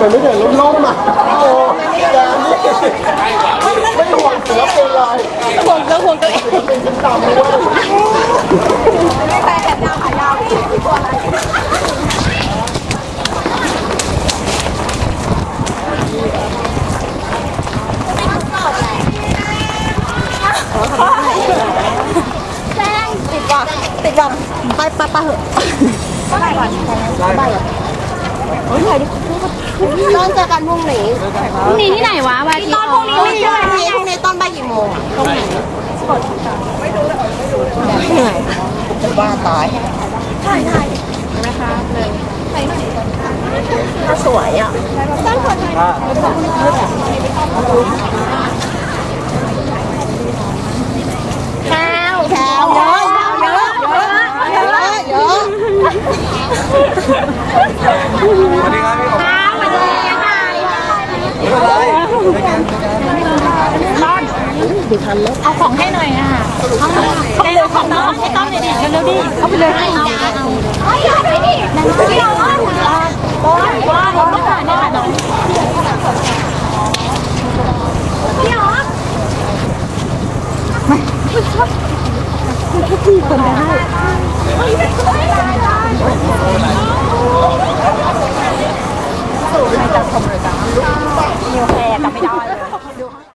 มันไม่เดินล้มๆอ่ะโอ้ยานี่ไม่ห่วงศิลปินเลยห่วงตัวห่วงตัวเองเป็นฉันต่ำเลยไม่ไปแหนดาวขายาวที่ตัวอะไร ว่ะไปไปไปเหอะไปก่อนไปก่อนเฮ้ยไหนดิต้นเจอกันพรุ่งนี้พรุ่งนี้ที่ไหนวะวันอาทิตย์ตอนพรุ่งนี้ไม่ใช่พรุ่งนี้ตอนบ่ายกี่โมงตรงไหนไม่รู้เลยไม่รู้เลยเหนื่อยจะบ้าตายใช่ใช่ไหมคะเลยถ้าสวยอะตั้งคนไหนแถวแถวเยอะเยอะเยอะเยอะเยอะ สวัสดีครับพี่ผม ค่ะสวัสดีค่ะ ไม่เป็น ไรไม่เป็นไรเอาของให้หน่อยอะเอาเร็วของน้องให้ต้องเลยดิเร็วดิเอาไปเลยให้เอาเอาเอาอย่าไปดินั่นคือเราว่าบอลบอลบอลต้องการได้น้องพี่อ๋อนิวแคร์จำไม่ได้